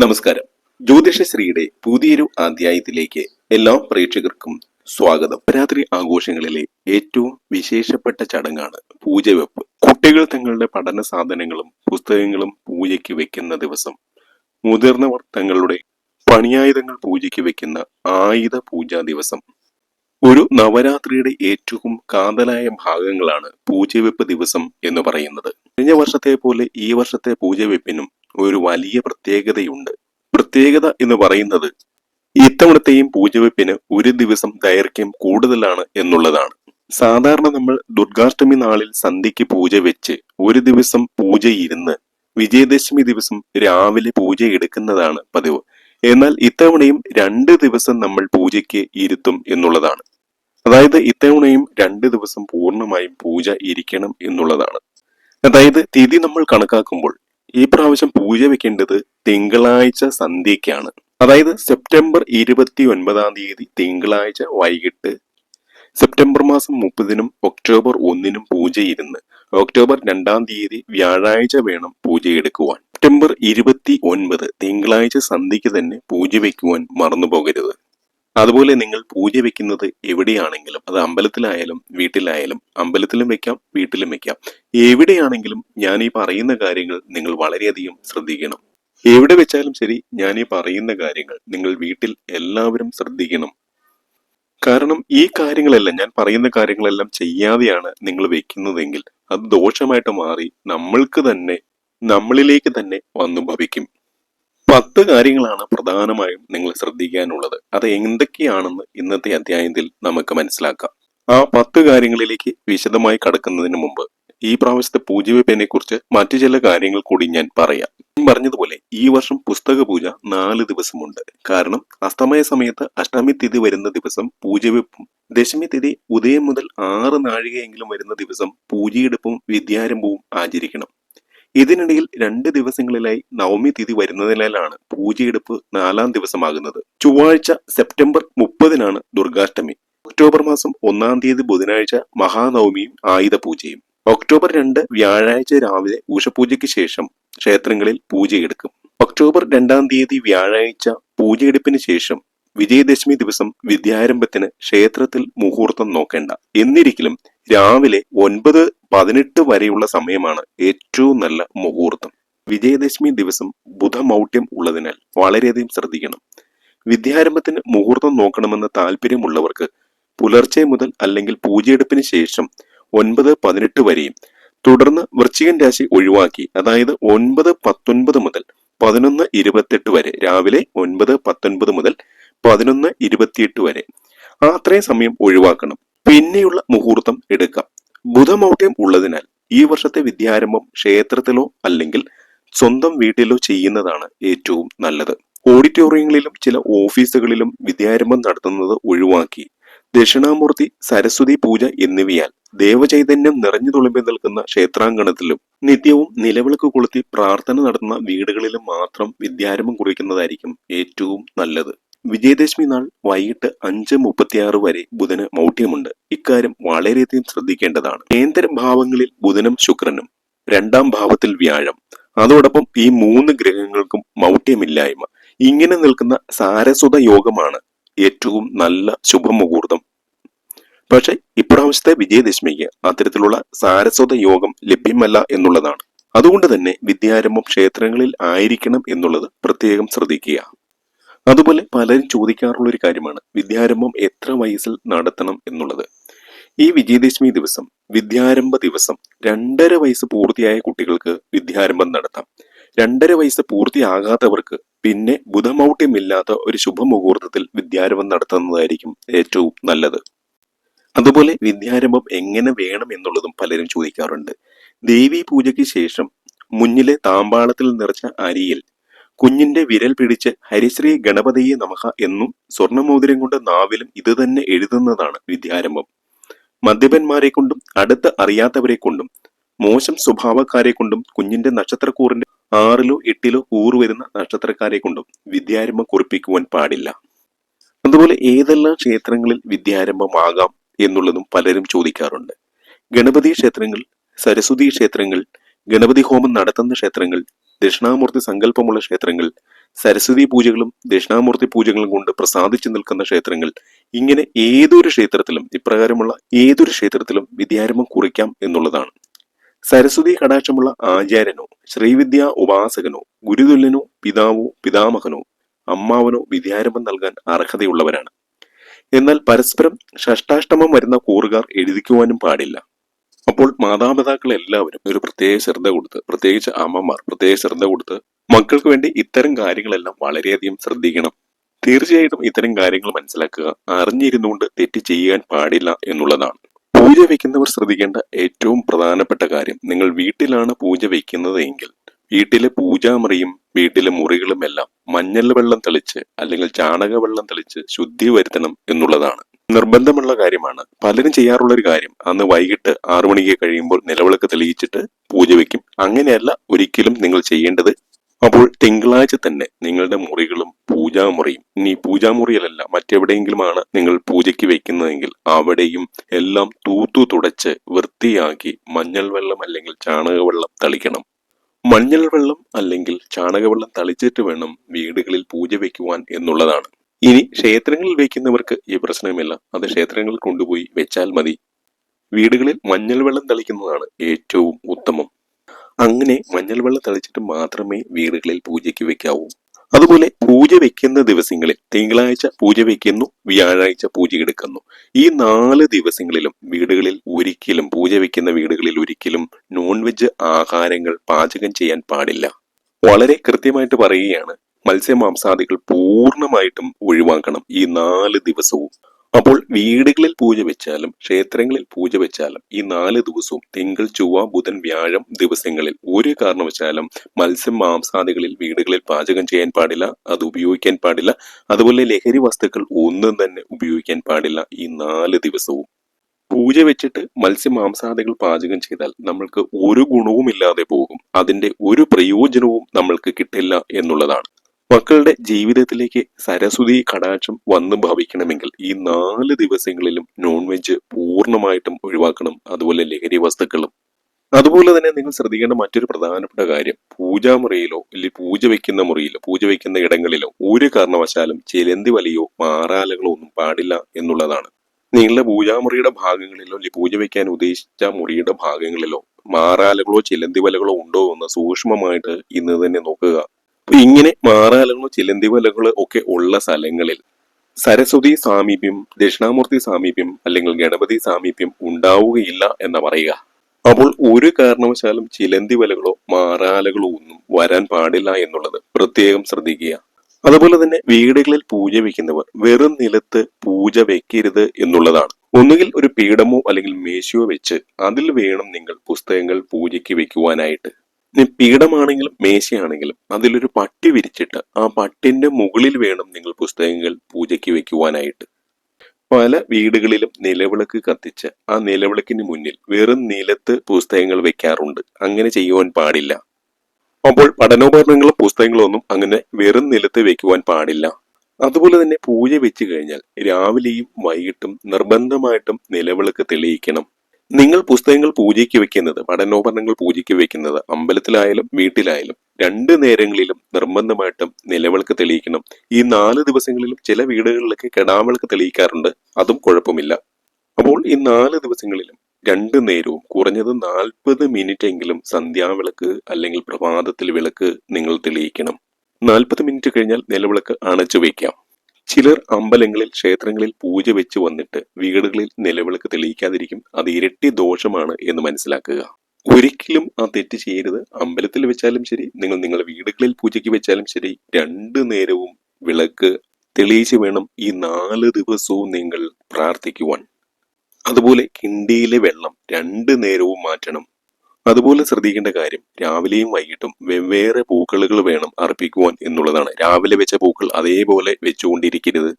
നമസ്കാരം. ജ്യോതിഷശ്രീയുടെ പുതിയൊരു അധ്യായത്തിലേക്ക് എല്ലാ പ്രേക്ഷകർക്കും സ്വാഗതം. രാത്രി ആഘോഷങ്ങളിലെ ഏറ്റവും വിശേഷപ്പെട്ട ചടങ്ങാണ് പൂജവെപ്പ്. കുട്ടികൾ തങ്ങളുടെ പഠന സാധനങ്ങളും പുസ്തകങ്ങളും പൂജയ്ക്ക് വെക്കുന്ന ദിവസം. മുതിർന്നവർ തങ്ങളുടെ പണിയായുധങ്ങൾ പൂജയ്ക്ക് വെക്കുന്ന ആയുധ പൂജാ ദിവസം. ഒരു നവരാത്രിയുടെ ഏറ്റവും കാതലായ ഭാഗങ്ങളാണ് പൂജവെപ്പ് ദിവസം എന്ന് പറയുന്നത്. കഴിഞ്ഞ വർഷത്തെ പോലെ ഈ വർഷത്തെ പൂജവെപ്പിനും ഒരു വലിയ പ്രത്യേകതയുണ്ട്. പ്രത്യേകത എന്ന് പറയുന്നത് ഇത്തവണത്തെയും പൂജവെപ്പിന് ഒരു ദിവസം ദൈർഘ്യം കൂടുതലാണ് എന്നുള്ളതാണ്. സാധാരണ നമ്മൾ ദുർഗാഷ്ടമി നാളിൽ സന്ധ്യയ്ക്ക് പൂജ വെച്ച് ഒരു ദിവസം പൂജയിരുന്ന് വിജയദശമി ദിവസം രാവിലെ പൂജ എടുക്കുന്നതാണ് പതിവ്. എന്നാൽ ഇത്തവണയും രണ്ട് ദിവസം നമ്മൾ പൂജയ്ക്ക് ഇരുത്തും എന്നുള്ളതാണ്. അതായത് ഇത്തവണയും രണ്ട് ദിവസം പൂർണമായും പൂജ ഇരിക്കണം എന്നുള്ളതാണ്. അതായത് തിഥി നമ്മൾ കണക്കാക്കുമ്പോൾ ഈ പ്രാവശ്യം പൂജ വെക്കേണ്ടത് തിങ്കളാഴ്ച സന്ധ്യയ്ക്കാണ്. അതായത് സെപ്റ്റംബർ ഇരുപത്തി ഒൻപതാം തീയതി തിങ്കളാഴ്ച വൈകിട്ട് സെപ്റ്റംബർ മാസം മുപ്പതിനും ഒക്ടോബർ ഒന്നിനും പൂജ ഇരുന്ന് ഒക്ടോബർ രണ്ടാം തീയതി വ്യാഴാഴ്ച വേണം പൂജയെടുക്കുവാൻ. സെപ്റ്റംബർ ഇരുപത്തി ഒൻപത് തിങ്കളാഴ്ച സന്ധ്യയ്ക്ക് തന്നെ പൂജ വയ്ക്കുവാൻ മറന്നു പോകരുത്. അതുപോലെ നിങ്ങൾ പൂജ വെക്കുന്നത് എവിടെയാണെങ്കിലും അത് അമ്പലത്തിലായാലും വീട്ടിലായാലും അമ്പലത്തിലും വെക്കാം വീട്ടിലും വെക്കാം. എവിടെയാണെങ്കിലും ഞാൻ ഈ പറയുന്ന കാര്യങ്ങൾ നിങ്ങൾ വളരെയധികം ശ്രദ്ധിക്കണം. എവിടെ വെച്ചാലും ശരി ഞാൻ ഈ പറയുന്ന കാര്യങ്ങൾ നിങ്ങൾ വീട്ടിൽ എല്ലാവരും ശ്രദ്ധിക്കണം. കാരണം ഈ കാര്യങ്ങളെല്ലാം ഞാൻ പറയുന്ന കാര്യങ്ങളെല്ലാം ചെയ്യാതെയാണ് നിങ്ങൾ വെക്കുന്നതെങ്കിൽ അത് ദോഷമായിട്ട് മാറി നമ്മൾക്ക് തന്നെ നമ്മളിലേക്ക് തന്നെ വന്നു ഭവിക്കും. പത്ത് കാര്യങ്ങളാണ് പ്രധാനമായും നിങ്ങൾ ശ്രദ്ധിക്കാനുള്ളത്. അത് എന്തൊക്കെയാണെന്ന് ഇന്നത്തെ അധ്യായത്തിൽ നമുക്ക് മനസ്സിലാക്കാം. ആ പത്ത് കാര്യങ്ങളിലേക്ക് വിശദമായി കടക്കുന്നതിന് മുമ്പ് ഈ പ്രാവശ്യത്തെ പൂജവെപ്പിനെ കുറിച്ച് മറ്റു ചില കാര്യങ്ങൾ കൂടി ഞാൻ പറയാം. പറഞ്ഞതുപോലെ ഈ വർഷം പുസ്തക പൂജ നാല് ദിവസമുണ്ട്. കാരണം അസ്തമയ സമയത്ത് അഷ്ടമി തിഥി വരുന്ന ദിവസം പൂജവെപ്പും ദശമി തിഥി ഉദയം മുതൽ ആറ് നാഴികയെങ്കിലും വരുന്ന ദിവസം പൂജയെടുപ്പും വിദ്യാരംഭവും ആചരിക്കണം. ഇതിനിടയിൽ രണ്ട് ദിവസങ്ങളിലായി നവമി തിഥി വരുന്നതിനാലാണ് പൂജയെടുപ്പ് നാലാം ദിവസമാകുന്നത്. ചൊവ്വാഴ്ച സെപ്റ്റംബർ മുപ്പതിനാണ് ദുർഗാഷ്ടമി. ഒക്ടോബർ മാസം ഒന്നാം തീയതി ബുധനാഴ്ച മഹാനവമിയും ആയുധ പൂജയും ഒക്ടോബർ രണ്ട് വ്യാഴാഴ്ച രാവിലെ ഉഷപൂജയ്ക്ക് ശേഷം ക്ഷേത്രങ്ങളിൽ പൂജയെടുക്കും. ഒക്ടോബർ രണ്ടാം തീയതി വ്യാഴാഴ്ച പൂജയെടുപ്പിന് ശേഷം വിജയദശമി ദിവസം വിദ്യാരംഭത്തിന് ക്ഷേത്രത്തിൽ മുഹൂർത്തം നോക്കേണ്ട. എന്നിരിക്കലും രാവിലെ ഒൻപത് പതിനെട്ട് വരെയുള്ള സമയമാണ് ഏറ്റവും നല്ല മുഹൂർത്തം. വിജയദശമി ദിവസം ബുധമൗഢ്യം ഉള്ളതിനാൽ വളരെയധികം ശ്രദ്ധിക്കണം. വിദ്യാരംഭത്തിന് മുഹൂർത്തം നോക്കണമെന്ന് താല്പര്യമുള്ളവർക്ക് പുലർച്ചെ മുതൽ അല്ലെങ്കിൽ പൂജയെടുപ്പിന് ശേഷം ഒൻപത് പതിനെട്ട് വരെയും തുടർന്ന് വൃശ്ചികൻ രാശി ഒഴിവാക്കി അതായത് ഒൻപത് പത്തൊൻപത് മുതൽ പതിനൊന്ന് ഇരുപത്തെട്ട് വരെ രാവിലെ ഒൻപത് പത്തൊൻപത് മുതൽ പതിനൊന്ന് ഇരുപത്തിയെട്ട് വരെ. അത്രയും സമയം ഒഴിവാക്കണം. പിന്നെയുള്ള മുഹൂർത്തം എടുക്കാം. ബുധമൗഢ്യം ഉള്ളതിനാൽ ഈ വർഷത്തെ വിദ്യാരംഭം ക്ഷേത്രത്തിലോ അല്ലെങ്കിൽ സ്വന്തം വീട്ടിലോ ചെയ്യുന്നതാണ് ഏറ്റവും നല്ലത്. ഓഡിറ്റോറിയങ്ങളിലും ചില ഓഫീസുകളിലും വിദ്യാരംഭം നടത്തുന്നത് ഒഴിവാക്കി. ദക്ഷിണാമൂർത്തി സരസ്വതി പൂജ എന്നിവയാൽ ദേവചൈതന്യം നിറഞ്ഞു തുളുമ്പി നിൽക്കുന്ന ക്ഷേത്രാങ്കണത്തിലും നിത്യവും നിലവിളക്ക് കൊളുത്തി പ്രാർത്ഥന നടത്തുന്ന വീടുകളിലും മാത്രം വിദ്യാരംഭം കുറിക്കുന്നതായിരിക്കും ഏറ്റവും നല്ലത്. വിജയദശമി നാൾ വൈകിട്ട് അഞ്ച് മുപ്പത്തിയാറ് വരെ ബുധന് മൗഢ്യമുണ്ട്. ഇക്കാര്യം വളരെയധികം ശ്രദ്ധിക്കേണ്ടതാണ്. കേന്ദ്ര ഭാവങ്ങളിൽ ബുധനും ശുക്രനും രണ്ടാം ഭാവത്തിൽ വ്യാഴം. അതോടൊപ്പം ഈ മൂന്ന് ഗ്രഹങ്ങൾക്കും മൗഢ്യമില്ലായ്മ. ഇങ്ങനെ നിൽക്കുന്ന സാരസ്വത യോഗമാണ് ഏറ്റവും നല്ല ശുഭമുഹൂർത്തം. പക്ഷെ ഇപ്രാവശ്യത്തെ വിജയദശമിക്ക് അത്തരത്തിലുള്ള സാരസ്വത യോഗം ലഭ്യമല്ല എന്നുള്ളതാണ്. അതുകൊണ്ട് തന്നെ വിദ്യാരംഭം ക്ഷേത്രങ്ങളിൽ ആയിരിക്കണം എന്നുള്ളത് പ്രത്യേകം ശ്രദ്ധിക്കുക. അതുപോലെ പലരും ചോദിക്കാറുള്ള ഒരു കാര്യമാണ് വിദ്യാരംഭം എത്ര വയസ്സിൽ നടത്തണം എന്നുള്ളത്. ഈ വിജയദശമി ദിവസം വിദ്യാരംഭ ദിവസം രണ്ടര വയസ്സ് പൂർത്തിയായ കുട്ടികൾക്ക് വിദ്യാരംഭം നടത്താം. രണ്ടര വയസ്സ് പൂർത്തിയാകാത്തവർക്ക് പിന്നെ ബുധമൗഢ്യമില്ലാത്ത ഒരു ശുഭമുഹൂർത്തത്തിൽ വിദ്യാരംഭം നടത്തുന്നതായിരിക്കും ഏറ്റവും നല്ലത്. അതുപോലെ വിദ്യാരംഭം എങ്ങനെ വേണം എന്നുള്ളതും പലരും ചോദിക്കാറുണ്ട്. ദേവി പൂജയ്ക്ക് ശേഷം മുന്നിലെ താമ്പാളത്തിൽ നിറച്ച അരിയിൽ കുഞ്ഞിന്റെ വിരൽ പിടിച്ച് ഹരിശ്രീ ഗണപതിയെ നമഹ എന്നും സ്വർണമോതിരം കൊണ്ട് നാവിലും ഇത് തന്നെ എഴുതുന്നതാണ് വിദ്യാരംഭം. മദ്യപന്മാരെ കൊണ്ടും അടുത്ത് അറിയാത്തവരെ കൊണ്ടും മോശം സ്വഭാവക്കാരെ കൊണ്ടും കുഞ്ഞിന്റെ നക്ഷത്രക്കൂറിന്റെ ആറിലോ എട്ടിലോ കൂറ് വരുന്ന നക്ഷത്രക്കാരെ കൊണ്ടും വിദ്യാരംഭം കുറിപ്പിക്കുവാൻ പാടില്ല. അതുപോലെ ഏതെല്ലാം ക്ഷേത്രങ്ങളിൽ വിദ്യാരംഭമാകാം എന്നുള്ളതും പലരും ചോദിക്കാറുണ്ട്. ഗണപതി ക്ഷേത്രങ്ങൾ സരസ്വതി ക്ഷേത്രങ്ങൾ ഗണപതി ഹോമം നടത്തുന്ന ക്ഷേത്രങ്ങൾ ദക്ഷിണാമൂർത്തി സങ്കല്പമുള്ള ക്ഷേത്രങ്ങൾ സരസ്വതി പൂജകളും ദക്ഷിണാമൂർത്തി പൂജകളും കൊണ്ട് പ്രസാദിച്ചു നിൽക്കുന്ന ക്ഷേത്രങ്ങൾ ഇങ്ങനെ ഏതൊരു ക്ഷേത്രത്തിലും ഇപ്രകാരമുള്ള ഏതൊരു ക്ഷേത്രത്തിലും വിദ്യാരംഭം കുറിക്കാം എന്നുള്ളതാണ്. സരസ്വതി കടാക്ഷമുള്ള ആചാര്യനോ ശ്രീവിദ്യ ഉപാസകനോ ഗുരുതുല്യനോ പിതാവോ പിതാമഹനോ അമ്മാവനോ വിദ്യാരംഭം നൽകാൻ അർഹതയുള്ളവരാണ്. എന്നാൽ പരസ്പരം ഷഷ്ടാഷ്ടമം വരുന്ന കൂറുകാർ എഴുതിക്കുവാനും പാടില്ല. അപ്പോൾ മാതാപിതാക്കൾ എല്ലാവരും ഒരു പ്രത്യേക ശ്രദ്ധ കൊടുത്ത് പ്രത്യേകിച്ച് അമ്മമാർ പ്രത്യേക ശ്രദ്ധ കൊടുത്ത് മക്കൾക്ക് വേണ്ടി ഇത്തരം കാര്യങ്ങളെല്ലാം വളരെയധികം ശ്രദ്ധിക്കണം. തീർച്ചയായിട്ടും ഇത്തരം കാര്യങ്ങൾ മനസ്സിലാക്കുക അറിഞ്ഞിരുന്നുകൊണ്ട് തെറ്റ് ചെയ്യാൻ പാടില്ല എന്നുള്ളതാണ്. പൂജ വയ്ക്കുന്നവർ ശ്രദ്ധിക്കേണ്ട ഏറ്റവും പ്രധാനപ്പെട്ട കാര്യം നിങ്ങൾ വീട്ടിലാണ് പൂജ വയ്ക്കുന്നത് എങ്കിൽ വീട്ടിലെ പൂജാമുറിയും വീട്ടിലെ മുറികളും എല്ലാം മഞ്ഞൾ വെള്ളം തെളിച്ച് അല്ലെങ്കിൽ ചാണക വെള്ളം തെളിച്ച് ശുദ്ധി വരുത്തണം എന്നുള്ളതാണ്. നിർബന്ധമുള്ള കാര്യമാണ്. പലരും ചെയ്യാറുള്ള ഒരു കാര്യം അന്ന് വൈകിട്ട് ആറു മണിക്ക് കഴിയുമ്പോൾ നിലവിളക്ക് തെളിയിച്ചിട്ട് പൂജ വെക്കും. അങ്ങനെയല്ല ഒരിക്കലും നിങ്ങൾ ചെയ്യേണ്ടത്. അപ്പോൾ തിങ്കളാഴ്ച തന്നെ നിങ്ങളുടെ മുറികളും പൂജാമുറിയും ഇനി പൂജാമുറിയിലല്ല മറ്റെവിടെയെങ്കിലുമാണ് നിങ്ങൾ പൂജയ്ക്ക് വെക്കുന്നതെങ്കിൽ അവിടെയും എല്ലാം തൂത്തു തുടച്ച് വൃത്തിയാക്കി മഞ്ഞൾ വെള്ളം അല്ലെങ്കിൽ ചാണകവെള്ളം തളിക്കണം. മഞ്ഞൾ വെള്ളം അല്ലെങ്കിൽ ചാണകവെള്ളം തളിച്ചിട്ട് വേണം വീടുകളിൽ പൂജ വെക്കുവാൻ എന്നുള്ളതാണ്. ഇനി ക്ഷേത്രങ്ങളിൽ വയ്ക്കുന്നവർക്ക് ഈ പ്രശ്നമില്ല. അത് ക്ഷേത്രങ്ങളിൽ കൊണ്ടുപോയി വെച്ചാൽ മതി. വീടുകളിൽ മഞ്ഞൾ വെള്ളം തളിക്കുന്നതാണ് ഏറ്റവും ഉത്തമം. അങ്ങനെ മഞ്ഞൾ വെള്ളം തളിച്ചിട്ട് മാത്രമേ വീടുകളിൽ പൂജയ്ക്ക് വെക്കാവൂ. അതുപോലെ പൂജ വെക്കുന്ന ദിവസങ്ങളിൽ തിങ്കളാഴ്ച പൂജ വെക്കുന്നു വ്യാഴാഴ്ച പൂജ എടുക്കുന്നു. ഈ നാല് ദിവസങ്ങളിലും വീടുകളിൽ ഒരിക്കലും പൂജ വെക്കുന്ന വീടുകളിൽ ഒരിക്കലും നോൺ വെജ് ആഹാരങ്ങൾ പാചകം ചെയ്യാൻ പാടില്ല. വളരെ കൃത്യമായിട്ട് പറയുകയാണ് മത്സ്യമാംസാദികൾ പൂർണമായിട്ടും ഒഴിവാക്കണം ഈ നാല് ദിവസവും. അപ്പോൾ വീടുകളിൽ പൂജ വെച്ചാലും ക്ഷേത്രങ്ങളിൽ പൂജ വെച്ചാലും ഈ നാല് ദിവസവും തിങ്കൾ ചൊവ്വ ബുധൻ വ്യാഴം ദിവസങ്ങളിൽ ഒരു കാരണവശാലും മത്സ്യം മാംസാദികളിൽ വീടുകളിൽ പാചകം ചെയ്യാൻ പാടില്ല അത് ഉപയോഗിക്കാൻ പാടില്ല. അതുപോലെ ലഹരി വസ്തുക്കൾ ഒന്നും തന്നെ ഉപയോഗിക്കാൻ പാടില്ല ഈ നാല് ദിവസവും. പൂജ വെച്ചിട്ട് മത്സ്യ മാംസാദികൾ പാചകം ചെയ്താൽ നമ്മൾക്ക് ഒരു ഗുണവും ഇല്ലാതെ പോകും. അതിന്റെ ഒരു പ്രയോജനവും നമ്മൾക്ക് കിട്ടില്ല എന്നുള്ളതാണ്. മക്കളുടെ ജീവിതത്തിലേക്ക് സരസ്വതി കടാക്ഷം വന്ന് ഭവിക്കണമെങ്കിൽ ഈ നാല് ദിവസങ്ങളിലും നോൺ വെജ് പൂർണമായിട്ടും ഒഴിവാക്കണം. അതുപോലെ ലഹരി വസ്തുക്കളും. അതുപോലെ തന്നെ നിങ്ങൾ ശ്രദ്ധിക്കേണ്ട മറ്റൊരു പ്രധാനപ്പെട്ട കാര്യം. പൂജാമുറിയിലോ അല്ലെങ്കിൽ പൂജ വെക്കുന്ന മുറിയിലോ പൂജ വെക്കുന്ന ഇടങ്ങളിലോ ഒരു കാരണവശാലും ചിലന്തി വലിയോ മാറാലകളോ ഒന്നും പാടില്ല എന്നുള്ളതാണ്. നിങ്ങളുടെ പൂജാമുറിയുടെ ഭാഗങ്ങളിലോ അല്ലെങ്കിൽ പൂജ വെക്കാൻ ഉദ്ദേശിച്ച മുറിയുടെ ഭാഗങ്ങളിലോ മാറാലകളോ ചിലന്തി വലകളോ ഉണ്ടോ എന്ന് സൂക്ഷ്മമായിട്ട് ഇന്ന് തന്നെ നോക്കുക. ഇങ്ങനെ മാറാലകളോ ചിലന്തി വലകളോ ഒക്കെ ഉള്ള സ്ഥലങ്ങളിൽ സരസ്വതി സാമീപ്യം ദക്ഷിണാമൂർത്തി സാമീപ്യം അല്ലെങ്കിൽ ഗണപതി സാമീപ്യം ഉണ്ടാവുകയില്ല എന്ന് പറയുക. അപ്പോൾ ഒരു കാരണവശാലും ചിലന്തി വലകളോ മാറാലകളോ ഒന്നും വരാൻ പാടില്ല എന്നുള്ളത് പ്രത്യേകം ശ്രദ്ധിക്കുക. അതുപോലെ തന്നെ വീടുകളിൽ പൂജ വെക്കുന്നവർ വെറും നിലത്ത് പൂജ വെക്കരുത് എന്നുള്ളതാണ്. ഒന്നുകിൽ ഒരു പീഠമോ അല്ലെങ്കിൽ മേശയോ വെച്ച് അതിൽ വേണം നിങ്ങൾ പുസ്തകങ്ങൾ പൂജയ്ക്ക് വെക്കുവാനായിട്ട്. പീഠമാണെങ്കിലും മേശയാണെങ്കിലും അതിലൊരു പട്ടി വിരിച്ചിട്ട് ആ പട്ടിന്റെ മുകളിൽ വേണം നിങ്ങൾ പുസ്തകങ്ങൾ പൂജയ്ക്ക് വെക്കുവാനായിട്ട്. പല വീടുകളിലും നിലവിളക്ക് കത്തിച്ച് ആ നിലവിളക്കിന് മുന്നിൽ വെറും നിലത്ത് പുസ്തകങ്ങൾ വെക്കാറുണ്ട്. അങ്ങനെ ചെയ്യുവാൻ പാടില്ല. അപ്പോൾ പഠനോപകരണങ്ങളും പുസ്തകങ്ങളും ഒന്നും അങ്ങനെ വെറും നിലത്ത് വെക്കുവാൻ പാടില്ല. അതുപോലെ തന്നെ പൂജ വെച്ച് കഴിഞ്ഞാൽ രാവിലെയും വൈകിട്ടും നിർബന്ധമായിട്ടും നിലവിളക്ക് തെളിയിക്കണം. നിങ്ങൾ പുസ്തകങ്ങൾ പൂജയ്ക്ക് വെക്കുന്നത് പഠനോപകരണങ്ങൾ പൂജയ്ക്ക് വെക്കുന്നത് അമ്പലത്തിലായാലും വീട്ടിലായാലും രണ്ട് നേരങ്ങളിലും നിർബന്ധമായിട്ടും നിലവിളക്ക് തെളിയിക്കണം. ഈ നാല് ദിവസങ്ങളിലും ചില വീടുകളിലൊക്കെ കെടാവിളക്ക് തെളിയിക്കാറുണ്ട്. അതും കുഴപ്പമില്ല. അപ്പോൾ ഈ നാല് ദിവസങ്ങളിലും രണ്ടു നേരവും കുറഞ്ഞത് നാൽപ്പത് മിനിറ്റ് എങ്കിലും സന്ധ്യാവിളക്ക് അല്ലെങ്കിൽ പ്രഭാതത്തിൽ വിളക്ക് നിങ്ങൾ തെളിയിക്കണം. നാൽപ്പത് മിനിറ്റ് കഴിഞ്ഞാൽ നിലവിളക്ക് അണച്ചു വയ്ക്കാം. ചിലർ അമ്പലങ്ങളിൽ ക്ഷേത്രങ്ങളിൽ പൂജ വെച്ച് വന്നിട്ട് വീടുകളിൽ നിലവിളക്ക് തെളിയിക്കാതിരിക്കും. അത് ഇരട്ടി ദോഷമാണ് എന്ന് മനസ്സിലാക്കുക. ഒരിക്കലും ആ തെറ്റ് ചെയ്യരുത്. അമ്പലത്തിൽ വെച്ചാലും ശരി നിങ്ങൾ നിങ്ങളുടെ വീടുകളിൽ പൂജയ്ക്ക് വെച്ചാലും ശരി രണ്ടു നേരവും വിളക്ക് തെളിയിച്ച് വേണം ഈ നാല് ദിവസവും നിങ്ങൾ പ്രാർത്ഥിക്കുവാൻ. അതുപോലെ കിണ്ടിയിലെ വെള്ളം രണ്ടു നേരവും മാറ്റണം. അതുപോലെ ശ്രദ്ധിക്കേണ്ട കാര്യം രാവിലെയും വൈകിട്ടും വെവ്വേറെ പൂക്കളുകൾ വേണം അർപ്പിക്കുവാൻ എന്നുള്ളതാണ്. രാവിലെ വെച്ച പൂക്കൾ അതേപോലെ വെച്ചുകൊണ്ടിരിക്കരുത്.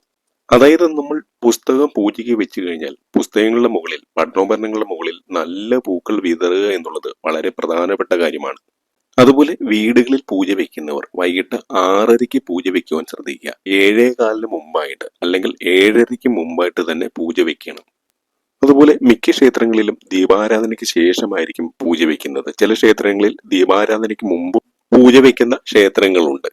അതായത് നമ്മൾ പുസ്തകം പൂജയ്ക്ക് വെച്ചു കഴിഞ്ഞാൽ പുസ്തകങ്ങളുടെ മുകളിൽ പഠനോപകരണങ്ങളുടെ മുകളിൽ നല്ല പൂക്കൾ വിതറുക എന്നുള്ളത് വളരെ പ്രധാനപ്പെട്ട കാര്യമാണ്. അതുപോലെ വീടുകളിൽ പൂജ വെക്കുന്നവർ വൈകിട്ട് ആറരയ്ക്ക് പൂജ വെക്കുവാൻ ശ്രദ്ധിക്കുക. ഏഴേ കാലിന് മുമ്പായിട്ട് അല്ലെങ്കിൽ ഏഴരയ്ക്ക് മുമ്പായിട്ട് തന്നെ പൂജ വെക്കണം. അതുപോലെ മിക്ക ക്ഷേത്രങ്ങളിലും ദീപാരാധനയ്ക്ക് ശേഷമായിരിക്കും പൂജ വയ്ക്കുന്നത് ചില ക്ഷേത്രങ്ങളിൽ ദീപാരാധനയ്ക്ക് മുമ്പ് പൂജ വയ്ക്കുന്ന ക്ഷേത്രങ്ങളുണ്ട്.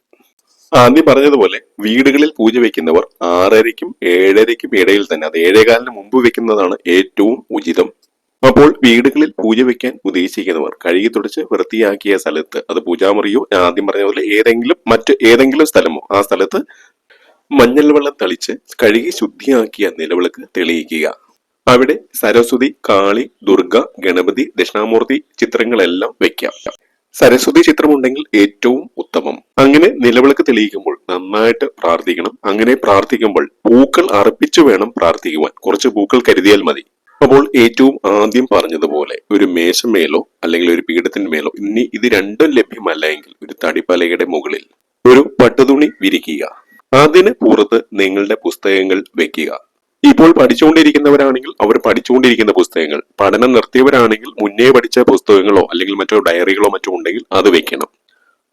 ആദ്യം പറഞ്ഞതുപോലെ വീടുകളിൽ പൂജ വയ്ക്കുന്നവർ ആറരയ്ക്കും ഏഴരയ്ക്കും ഇടയിൽ തന്നെ അത് ഏഴേകാലിന് മുമ്പ് വെക്കുന്നതാണ് ഏറ്റവും ഉചിതം. അപ്പോൾ വീടുകളിൽ പൂജ വെക്കാൻ ഉദ്ദേശിക്കുന്നവർ കഴുകി തുടച്ച് വൃത്തിയാക്കിയ സ്ഥലത്ത് അത് പൂജാമുറിയോ ആദ്യം പറഞ്ഞ പോലെ ഏതെങ്കിലും മറ്റ് ഏതെങ്കിലും സ്ഥലമോ ആ സ്ഥലത്ത് മഞ്ഞൾ വെള്ളം തളിച്ച് കഴുകി ശുദ്ധിയാക്കിയ നിലവിളക്ക് തെളിയിക്കുക. അവിടെ സരസ്വതി കാളി ദുർഗ ഗണപതി ദക്ഷിണാമൂർത്തി ചിത്രങ്ങളെല്ലാം വെക്കാം. സരസ്വതി ചിത്രമുണ്ടെങ്കിൽ ഏറ്റവും ഉത്തമം. അങ്ങനെ നിലവിളക്ക് തെളിയിക്കുമ്പോൾ നന്നായിട്ട് പ്രാർത്ഥിക്കണം. അങ്ങനെ പ്രാർത്ഥിക്കുമ്പോൾ പൂക്കൾ അർപ്പിച്ചു വേണം പ്രാർത്ഥിക്കുവാൻ. കുറച്ച് പൂക്കൾ കരുതിയാൽ മതി. അപ്പോൾ ഏറ്റവും ആദ്യം പറഞ്ഞതുപോലെ ഒരു മേശമേലോ അല്ലെങ്കിൽ ഒരു പീഠത്തിന്റെ മേലോ ഇനി ഇത് രണ്ടും ലഭ്യമല്ല എങ്കിൽ ഒരു തടിപ്പലയുടെ മുകളിൽ ഒരു പട്ടുതുണി വിരിക്കുക. അതിന് പുറത്ത് നിങ്ങളുടെ പുസ്തകങ്ങൾ വെക്കുക. ഇപ്പോൾ പഠിച്ചുകൊണ്ടിരിക്കുന്നവരാണെങ്കിൽ അവർ പഠിച്ചുകൊണ്ടിരിക്കുന്ന പുസ്തകങ്ങൾ പഠനം നിർത്തിയവരാണെങ്കിൽ മുന്നേ പഠിച്ച പുസ്തകങ്ങളോ അല്ലെങ്കിൽ മറ്റോ ഡയറികളോ മറ്റോ ഉണ്ടെങ്കിൽ അത് വെക്കണം.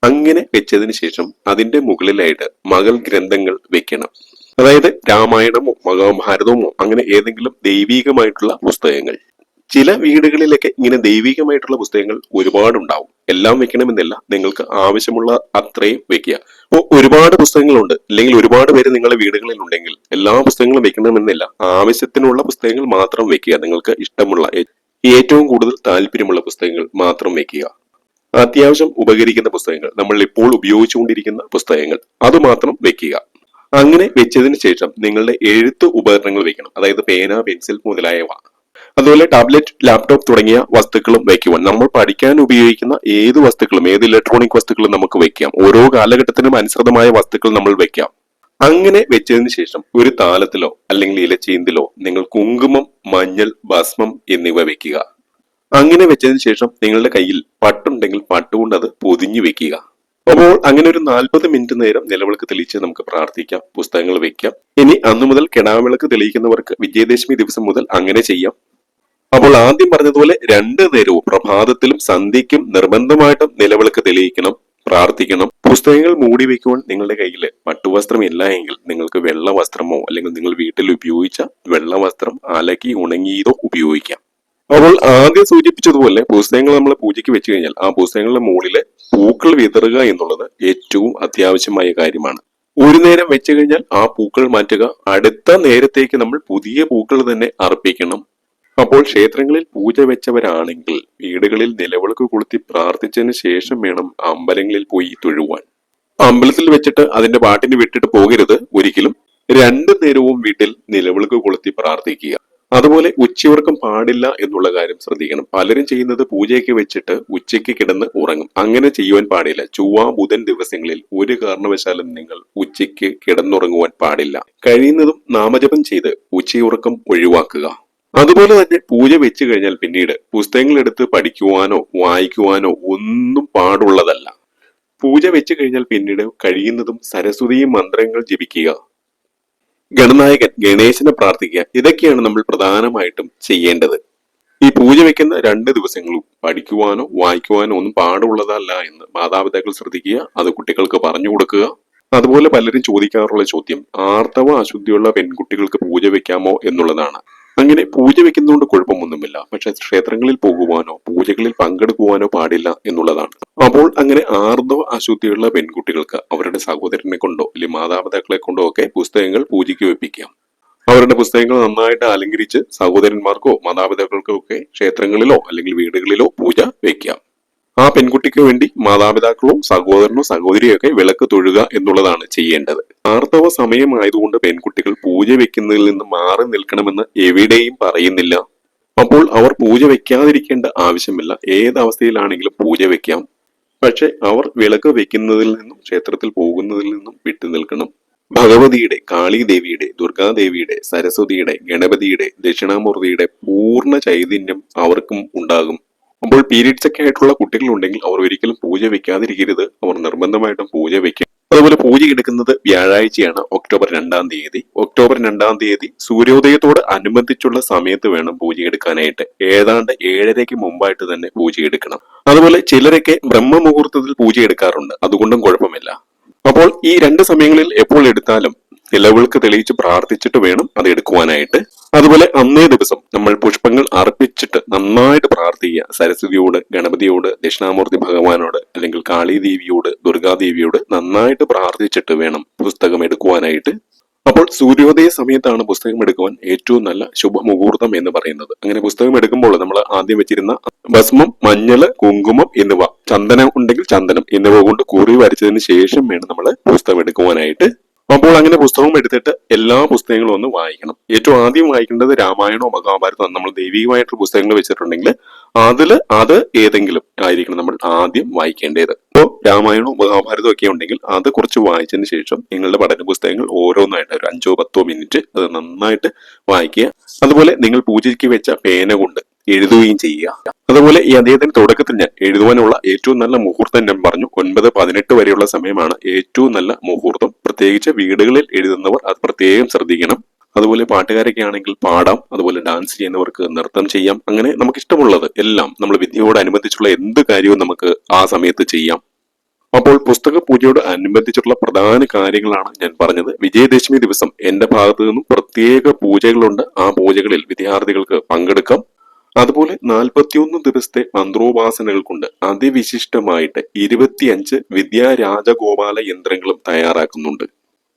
അങ്ങനെ വെച്ചതിന് ശേഷം അതിന്റെ മുകളിലായിട്ട് മകൾ ഗ്രന്ഥങ്ങൾ വെക്കണം. അതായത് രാമായണമോ മഹാഭാരതമോ അങ്ങനെ ഏതെങ്കിലും ദൈവീകമായിട്ടുള്ള പുസ്തകങ്ങൾ. ചില വീടുകളിലൊക്കെ ഇങ്ങനെ ദൈവികമായിട്ടുള്ള പുസ്തകങ്ങൾ ഒരുപാടുണ്ടാവും. എല്ലാം വെക്കണമെന്നില്ല. നിങ്ങൾക്ക് ആവശ്യമുള്ള അത്രയും വെക്കുക. അപ്പോൾ ഒരുപാട് പുസ്തകങ്ങളുണ്ട്. അല്ലെങ്കിൽ ഒരുപാട് പേര് നിങ്ങളുടെ വീടുകളിൽ ഉണ്ടെങ്കിൽ എല്ലാ പുസ്തകങ്ങളും വെക്കണമെന്നില്ല. ആവശ്യത്തിനുള്ള പുസ്തകങ്ങൾ മാത്രം വെക്കുക. നിങ്ങൾക്ക് ഇഷ്ടമുള്ള ഏറ്റവും കൂടുതൽ താല്പര്യമുള്ള പുസ്തകങ്ങൾ മാത്രം വെക്കുക. അത്യാവശ്യം ഉപകരിക്കുന്ന പുസ്തകങ്ങൾ. നമ്മൾ ഇപ്പോൾ ഉപയോഗിച്ചുകൊണ്ടിരിക്കുന്ന പുസ്തകങ്ങൾ. അത് മാത്രം വെക്കുക. അങ്ങനെ വെച്ചതിന് ശേഷം നിങ്ങളുടെ എഴുത്ത് ഉപകരണങ്ങൾ വെക്കണം. അതായത് പേന പെൻസിൽ മുതലായവ. അതുപോലെ ടാബ്ലറ്റ് ലാപ്ടോപ്പ് തുടങ്ങിയ വസ്തുക്കളും വയ്ക്കുവാൻ. നമ്മൾ പഠിക്കാൻ ഉപയോഗിക്കുന്ന ഏത് വസ്തുക്കളും ഏത് ഇലക്ട്രോണിക് വസ്തുക്കളും നമുക്ക് വെക്കാം ഓരോ കാലഘട്ടത്തിനും അനുസൃതമായ വസ്തുക്കൾ നമ്മൾ വെക്കാം അങ്ങനെ വെച്ചതിന് ശേഷം ഒരു താലത്തിലോ അല്ലെങ്കിൽ ഇലച്ചീന്തിലോ നിങ്ങൾ കുങ്കുമം മഞ്ഞൾ ഭസ്മം എന്നിവ വെക്കുക അങ്ങനെ വെച്ചതിന് ശേഷം നിങ്ങളുടെ കയ്യിൽ പട്ടുണ്ടെങ്കിൽ പട്ടുകൊണ്ട് അത് പൊതിഞ്ഞു വെക്കുക അപ്പോൾ അങ്ങനെ ഒരു നാൽപ്പത് മിനിറ്റ് നേരം നിലവിളക്ക് തെളിയിച്ച് നമുക്ക് പ്രാർത്ഥിക്കാം പുസ്തകങ്ങൾ വെക്കാം ഇനി അന്നു മുതൽ കിടാവിളക്ക് തെളിയിക്കുന്നവർക്ക് വിജയദശമി ദിവസം മുതൽ അങ്ങനെ ചെയ്യാം. അപ്പോൾ ആദ്യം പറഞ്ഞതുപോലെ രണ്ട് നേരവും പ്രഭാതത്തിലും സന്ധ്യയ്ക്കും നിർബന്ധമായിട്ടും നിലവിളക്ക് തെളിയിക്കണം പ്രാർത്ഥിക്കണം. പുസ്തകങ്ങൾ മൂടി വെക്കുവാൻ നിങ്ങളുടെ കയ്യിൽ പട്ടുവസ്ത്രം ഇല്ല എങ്കിൽ നിങ്ങൾക്ക് വെള്ള വസ്ത്രമോ അല്ലെങ്കിൽ നിങ്ങൾ വീട്ടിൽ ഉപയോഗിച്ച വെള്ള വസ്ത്രം അലക്കി ഉണങ്ങിയതോ ഉപയോഗിക്കാം. അപ്പോൾ ആദ്യം സൂചിപ്പിച്ചതുപോലെ പുസ്തകങ്ങൾ നമ്മൾ പൂജയ്ക്ക് വെച്ച് കഴിഞ്ഞാൽ ആ പുസ്തകങ്ങളുടെ മുകളിലെ പൂക്കൾ വിതറുക എന്നുള്ളത് ഏറ്റവും അത്യാവശ്യമായ കാര്യമാണ്. ഒരു നേരം വെച്ചു കഴിഞ്ഞാൽ ആ പൂക്കൾ മാറ്റുക. അടുത്ത നേരത്തേക്ക് നമ്മൾ പുതിയ പൂക്കൾ തന്നെ അർപ്പിക്കണം. അപ്പോൾ ക്ഷേത്രങ്ങളിൽ പൂജ വെച്ചവരാണെങ്കിൽ വീടുകളിൽ നിലവിളക്ക് കൊളുത്തി പ്രാർത്ഥിച്ചതിന് ശേഷം വേണം അമ്പലങ്ങളിൽ പോയി തൊഴുവാൻ. അമ്പലത്തിൽ വെച്ചിട്ട് അതിന്റെ പാട്ടിന് വിട്ടിട്ട് പോകരുത് ഒരിക്കലും. രണ്ടു നേരവും വീട്ടിൽ നിലവിളക്ക് കൊളുത്തി പ്രാർത്ഥിക്കുക. അതുപോലെ ഉച്ചയുറക്കം പാടില്ല എന്നുള്ള കാര്യം ശ്രദ്ധിക്കണം. പലരും ചെയ്യുന്നത് പൂജയൊക്കെ വെച്ചിട്ട് ഉച്ചയ്ക്ക് കിടന്ന് ഉറങ്ങും. അങ്ങനെ ചെയ്യുവാൻ പാടില്ല. ചൊവ്വ ബുധൻ ദിവസങ്ങളിൽ ഒരു കാരണവശാലും നിങ്ങൾ ഉച്ചയ്ക്ക് കിടന്നുറങ്ങുവാൻ പാടില്ല. കഴിയുന്നതും നാമജപം ചെയ്ത് ഉച്ചയുറക്കം ഒഴിവാക്കുക. അതുപോലെ തന്നെ പൂജ വെച്ച് കഴിഞ്ഞാൽ പിന്നീട് പുസ്തകങ്ങൾ എടുത്ത് പഠിക്കുവാനോ വായിക്കുവാനോ ഒന്നും പാടുള്ളതല്ല. പൂജ വെച്ച് കഴിഞ്ഞാൽ പിന്നീട് കഴിയുന്നതും സരസ്വതിയും മന്ത്രങ്ങൾ ജപിക്കുക. ഗണനായകൻ ഗണേശനെ പ്രാർത്ഥിക്കുക. ഇതൊക്കെയാണ് നമ്മൾ പ്രധാനമായിട്ടും ചെയ്യേണ്ടത്. ഈ പൂജ വെക്കുന്ന രണ്ട് ദിവസങ്ങളും പഠിക്കുവാനോ വായിക്കുവാനോ ഒന്നും പാടുള്ളതല്ല എന്ന് മാതാപിതാക്കൾ ശ്രദ്ധിക്കുക. അത് കുട്ടികൾക്ക് പറഞ്ഞു കൊടുക്കുക. അതുപോലെ പലരും ചോദിക്കാറുള്ള ചോദ്യം ആർത്തവ അശുദ്ധിയുള്ള പെൺകുട്ടികൾക്ക് പൂജ വെക്കാമോ എന്നുള്ളതാണ്. അങ്ങനെ പൂജ വെക്കുന്നതുകൊണ്ട് കുഴപ്പമൊന്നുമില്ല. പക്ഷെ ക്ഷേത്രങ്ങളിൽ പോകുവാനോ പൂജകളിൽ പങ്കെടുക്കുവാനോ പാടില്ല എന്നുള്ളതാണ്. അപ്പോൾ അങ്ങനെ ആർദ്രവ അശുദ്ധിയുള്ള പെൺകുട്ടികൾക്ക് അവരുടെ സഹോദരനെ കൊണ്ടോ അല്ലെങ്കിൽ മാതാപിതാക്കളെ കൊണ്ടോ ഒക്കെ പുസ്തകങ്ങൾ പൂജയ്ക്ക് വെപ്പിക്കാം. അവരുടെ പുസ്തകങ്ങൾ നന്നായിട്ട് അലങ്കരിച്ച് സഹോദരന്മാർക്കോ മാതാപിതാക്കൾക്കോ ഒക്കെ ക്ഷേത്രങ്ങളിലോ അല്ലെങ്കിൽ വീടുകളിലോ പൂജ വെക്കാം. ആ പെൺകുട്ടിക്ക് വേണ്ടി മാതാപിതാക്കളോ സഹോദരനോ സഹോദരിയോ ഒക്കെ വിളക്ക് തൊഴുക എന്നുള്ളതാണ് ചെയ്യേണ്ടത്. ആർത്തവ സമയമായതുകൊണ്ട് പെൺകുട്ടികൾ പൂജ വെക്കുന്നതിൽ നിന്ന് മാറി നിൽക്കണമെന്ന് എവിടെയും പറയുന്നില്ല. അപ്പോൾ അവർ പൂജ വെക്കാതിരിക്കേണ്ട ആവശ്യമില്ല. ഏതവസ്ഥയിലാണെങ്കിലും പൂജ വെക്കാം. പക്ഷെ അവർ വിളക്ക് വെക്കുന്നതിൽ നിന്നും ക്ഷേത്രത്തിൽ പോകുന്നതിൽ നിന്നും വിട്ടു നിൽക്കണം. ഭഗവതിയുടെ കാളിദേവിയുടെ ദുർഗാദേവിയുടെ സരസ്വതിയുടെ ഗണപതിയുടെ ദക്ഷിണാമൂർത്തിയുടെ പൂർണ ചൈതന്യം അവർക്കും ഉണ്ടാകും. അപ്പോൾ പീരീഡ്സ് ഒക്കെ ആയിട്ടുള്ള കുട്ടികൾ ഉണ്ടെങ്കിൽ അവർ ഒരിക്കലും പൂജ വെക്കാതിരിക്കരുത്. അവർ നിർബന്ധമായിട്ടും പൂജ വെക്കുക അതുപോലെ പൂജ എടുക്കുന്നത് വ്യാഴാഴ്ചയാണ് ഒക്ടോബർ രണ്ടാം തീയതി. ഒക്ടോബർ രണ്ടാം തീയതി സൂര്യോദയത്തോട് അനുബന്ധിച്ചുള്ള സമയത്ത് വേണം പൂജ എടുക്കാനായിട്ട്. ഏതാണ്ട് ഏഴരയ്ക്ക് മുമ്പായിട്ട് തന്നെ പൂജ എടുക്കണം. അതുപോലെ ചിലരൊക്കെ ബ്രഹ്മമുഹൂർത്തത്തിൽ പൂജ എടുക്കാറുണ്ട്. അതുകൊണ്ടും കുഴപ്പമില്ല. അപ്പോൾ ഈ രണ്ട് സമയങ്ങളിൽ എപ്പോൾ എടുത്താലും നിലവിളക്ക് തെളിയിച്ച് പ്രാർത്ഥിച്ചിട്ട് വേണം അത് എടുക്കുവാനായിട്ട്. അതുപോലെ അന്നേ ദിവസം നമ്മൾ പുഷ്പങ്ങൾ അർപ്പിച്ചിട്ട് നന്നായിട്ട് പ്രാർത്ഥിക്കുക. സരസ്വതിയോട് ഗണപതിയോട് ദക്ഷിണാമൂർത്തി ഭഗവാനോട് അല്ലെങ്കിൽ കാളീദേവിയോട് ദുർഗാദേവിയോട് നന്നായിട്ട് പ്രാർത്ഥിച്ചിട്ട് വേണം പുസ്തകം എടുക്കുവാനായിട്ട്. അപ്പോൾ സൂര്യോദയ സമയത്താണ് പുസ്തകം എടുക്കുവാൻ ഏറ്റവും നല്ല ശുഭമുഹൂർത്തം എന്ന് പറയുന്നത്. അങ്ങനെ പുസ്തകം എടുക്കുമ്പോൾ നമ്മൾ ആദ്യം വെച്ചിരുന്ന ഭസ്മം മഞ്ഞൾ കുങ്കുമം എന്നിവ ചന്ദനം ഉണ്ടെങ്കിൽ ചന്ദനം എന്നിവ കൊണ്ട് കൂറി വരച്ചതിന് ശേഷം വേണം നമ്മൾ പുസ്തകം എടുക്കുവാനായിട്ട്. അപ്പോൾ അങ്ങനെ പുസ്തകം എടുത്തിട്ട് എല്ലാ പുസ്തകങ്ങളും ഒന്ന് വായിക്കണം. ഏറ്റവും ആദ്യം വായിക്കേണ്ടത് രാമായണോ മഹാഭാരതമോ നമ്മൾ ദൈവികമായിട്ടുള്ള പുസ്തകങ്ങൾ വെച്ചിട്ടുണ്ടെങ്കിൽ അതിൽ അത് ഏതെങ്കിലും ആയിരിക്കണം നമ്മൾ ആദ്യം വായിക്കേണ്ടത്. ഇപ്പോൾ രാമായണോ മഹാഭാരതമോ ഒക്കെ ഉണ്ടെങ്കിൽ അത് കുറച്ച് വായിച്ചതിന് ശേഷം നിങ്ങളുടെ പഠന പുസ്തകങ്ങൾ ഓരോന്നായിട്ട് ഒരു അഞ്ചോ പത്തോ മിനിറ്റ് അത് നന്നായിട്ട് വായിക്കുക. അതുപോലെ നിങ്ങൾ പൂജയ്ക്ക് വെച്ച പേന കൊണ്ട് എഴുതുകയും ചെയ്യുക. അതുപോലെ ഈ അദ്ദേഹത്തിന്റെ തുടക്കത്തിൽ ഞാൻ എഴുതുവാനുള്ള ഏറ്റവും നല്ല മുഹൂർത്തം ഞാൻ പറഞ്ഞു. ഒൻപത് പതിനെട്ട് വരെയുള്ള സമയമാണ് ഏറ്റവും നല്ല മുഹൂർത്തം. പ്രത്യേകിച്ച് വീടുകളിൽ എഴുതുന്നവർ അത് പ്രത്യേകം ശ്രദ്ധിക്കണം. അതുപോലെ പാട്ടുകാരൊക്കെ ആണെങ്കിൽ പാടാം. അതുപോലെ ഡാൻസ് ചെയ്യുന്നവർക്ക് നൃത്തം ചെയ്യാം. അങ്ങനെ നമുക്ക് ഇഷ്ടമുള്ളത് എല്ലാം നമ്മൾ വിദ്യയോട് വിദ്യയോടനുബന്ധിച്ചുള്ള എന്ത് കാര്യവും നമുക്ക് ആ സമയത്ത് ചെയ്യാം. അപ്പോൾ പുസ്തക പൂജയോട് അനുബന്ധിച്ചിട്ടുള്ള പ്രധാന കാര്യങ്ങളാണ് ഞാൻ പറഞ്ഞത്. വിജയദശമി ദിവസം എന്റെ ഭാഗത്തു നിന്നും പ്രത്യേക പൂജകളുണ്ട്. ആ പൂജകളിൽ വിദ്യാർത്ഥികൾക്ക് പങ്കെടുക്കാം. അതുപോലെ നാൽപ്പത്തിയൊന്ന് ദിവസത്തെ മന്ത്രോപാസനകൾ കൊണ്ട് അതിവിശിഷ്ടമായിട്ട് ഇരുപത്തിയഞ്ച് വിദ്യാരാജഗോപാല യന്ത്രങ്ങളും തയ്യാറാക്കുന്നുണ്ട്.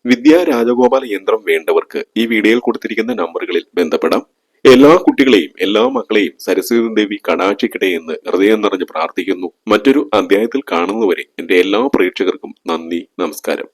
വിദ്യാരാജഗോപാല യന്ത്രം വേണ്ടവർക്ക് ഈ വീഡിയോയിൽ കൊടുത്തിരിക്കുന്ന നമ്പറുകളിൽ ബന്ധപ്പെടാം. എല്ലാ കുട്ടികളെയും എല്ലാ മക്കളെയും സരസ്വതി ദേവി കടാക്ഷിക്കട്ടെ എന്ന് ഹൃദയം നിറഞ്ഞ് പ്രാർത്ഥിക്കുന്നു. മറ്റൊരു അധ്യായത്തിൽ കാണുന്നവരെ എന്റെ എല്ലാ പ്രേക്ഷകർക്കും നന്ദി നമസ്കാരം.